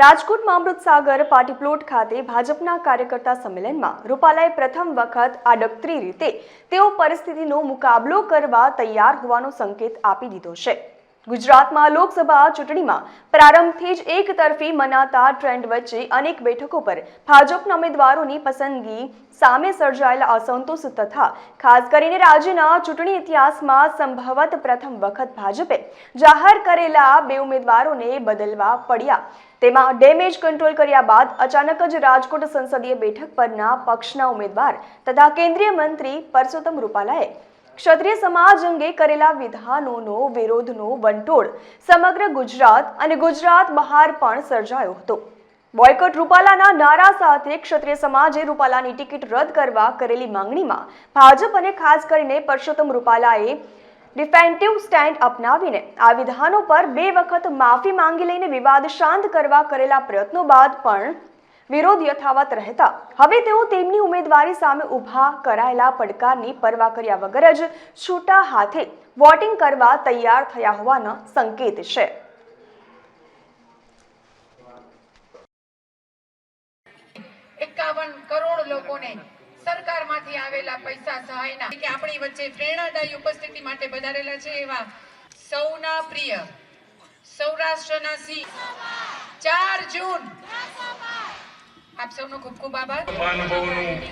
રાજકોટમાં અમૃતસાગર party plot ખાતે ભાજપના કાર્યકર્તા સંમેલનમાં રૂપાલાએ પ્રથમ વખત આડકતરી રીતે તેઓ પરિસ્થિતિનો મુકાબલો કરવા તૈયાર હોવાનો સંકેત આપી દીધો છે. ગુજરાતમાં લોકસભા ચૂંટણીમાં પ્રારંભથી જ એક તરફી મનાતા ટ્રેન્ડ વચ્ચે અનેક બેઠકો પર ભાજપના ઉમેદવારોની પસંદગી સામે સર્જાયેલા અસંતોષ તથા ખાસ કરીને રાજ્યના ચૂંટણી ઇતિહાસમાં સંભવત પ્રથમ વખત ભાજપે જાહેર કરેલા બે ઉમેદવારોને બદલવા પડ્યા. તેમાં ડેમેજ કંટ્રોલ કર્યા બાદ અચાનક જ રાજકોટ સંસદીય બેઠક પરના પક્ષના ઉમેદવાર તથા કેન્દ્રીય મંત્રી પરસોત્તમ રૂપાલાએ ક્ષત્રિય સમાજ અંગે કરેલા વિધાનોનો, વિરોધનો વંટોળ સમગ્ર ગુજરાત અને ગુજરાત બહાર પણ સર્જાયો હતો. બોયકોટ રૂપાલાના નારા સાથે ક્ષત્રિય સમાજે રૂપાલાની ટિકિટ રદ કરવા કરેલી માંગણીમાં ભાજપ અને ખાસ કરીને પરસોત્તમ રૂપાલાએ ડિફેન્ટિવ સ્ટેન્ડ અપનાવીને આ વિધાનો પર બે વખત માફી માંગી લઈને વિવાદ શાંત કરવા કરેલા પ્રયત્નો બાદ પણ વિરોધ યથાવત રહેતા. હવે તેઓ તેમની ઉમેદવારી સામે ઊભા કરાયેલા પડકારની પરવા કર્યા વગર જ છૂટા હાથે વોટિંગ કરવા તૈયાર થયા હોવાના સંકેત છે. એકાવન કરોડ લોકોને સરકારમાંથી આવેલા પૈસા સહાયના. કે આપણી વચ્ચે પ્રેરણાદાયી ઉપસ્થિતિ માટે વધારેલા છે એવા સૌના પ્રિય સૌરાષ્ટ્રના સિંહ. ચાર જૂન. આપ સૌનો ખૂબ ખૂબ આભાર. મહાનુભાવોનું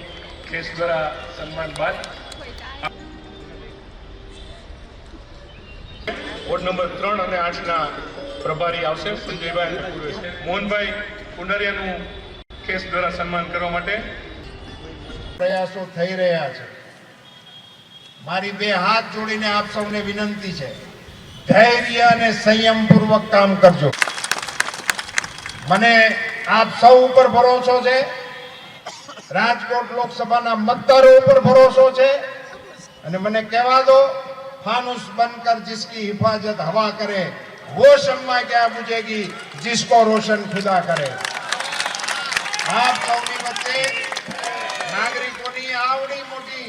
કેસ દ્વારા સન્માન બાદ વોર્ડ નંબર ત્રણ અને આઠના પ્રભારી આવશે સંજયભાઈ મોહનભાઈ કુંડારિયાનું કેસ દ્વારા સન્માન કરવા માટે પ્રયાસો થઈ રહ્યા છે. મારી બે હાથ જોડીને આપ સૌને વિનંતી છે. ધૈર્ય અને સંયમપૂર્વક કામ કરજો. મને આપ સૌ ઉપર ભરોસો છે? રાજકોટ લોકસભાના મતદારો ઉપર ભરોસો છે? અને મને કહેવા દો, ફાનુસ બનકર જિસકી હિફાજત હવા કરે વો શમ્મા ક્યાં બુજેગી, જિસકો રોશન ખુદા કરે. આપ સૌની વચ્ચે નાગરિકોની આવડી મોટી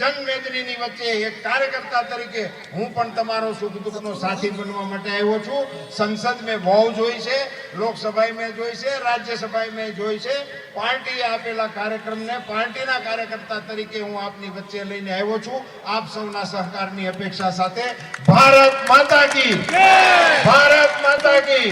જનમેદનીની વચ્ચે એક કાર્યકર્તા તરીકે હું પણ તમારો સુખ દુઃખનો સાથી બનવા માટે આવ્યો છું. સંસદ મેં બહુ જોઈ છે લોકસભાએ મેં જોઈ છે રાજ્યસભાએ મેં જોઈ છે. પાર્ટીએ આપેલા કાર્યક્રમને પાર્ટીના કાર્યકર્તા તરીકે હું આપની વચ્ચે લઈને આવ્યો છું. આપ સૌના સહકારની અપેક્ષા સાથે ભારત માતા કી. ભારત માતા કી.